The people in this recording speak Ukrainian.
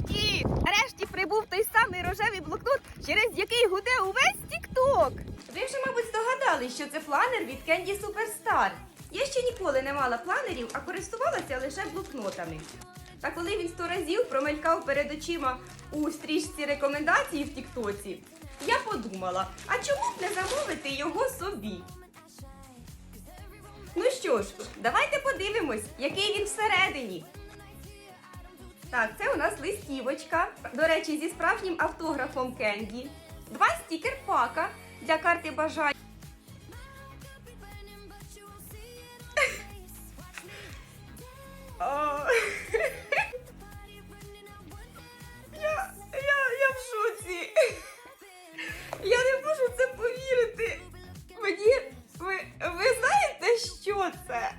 Нарешті! Нарешті прибув той самий рожевий блокнот, через який гуде увесь Тік-Ток. Ви вже, мабуть, здогадались, що це планер від Candy Superstar. Я ще ніколи не мала планерів, а користувалася лише блокнотами. Та коли він сто разів промелькав перед очима у стрічці рекомендацій в Тіктоці, я подумала, а чому б не замовити його собі? Ну що ж, давайте подивимось, який він всередині. Так, це у нас листівочка. До речі, зі справжнім автографом Кенді. Два стікер-пака для карти бажань. Я, я, я в шоці. Я не можу це повірити. Мені ви, ви знаєте, що це?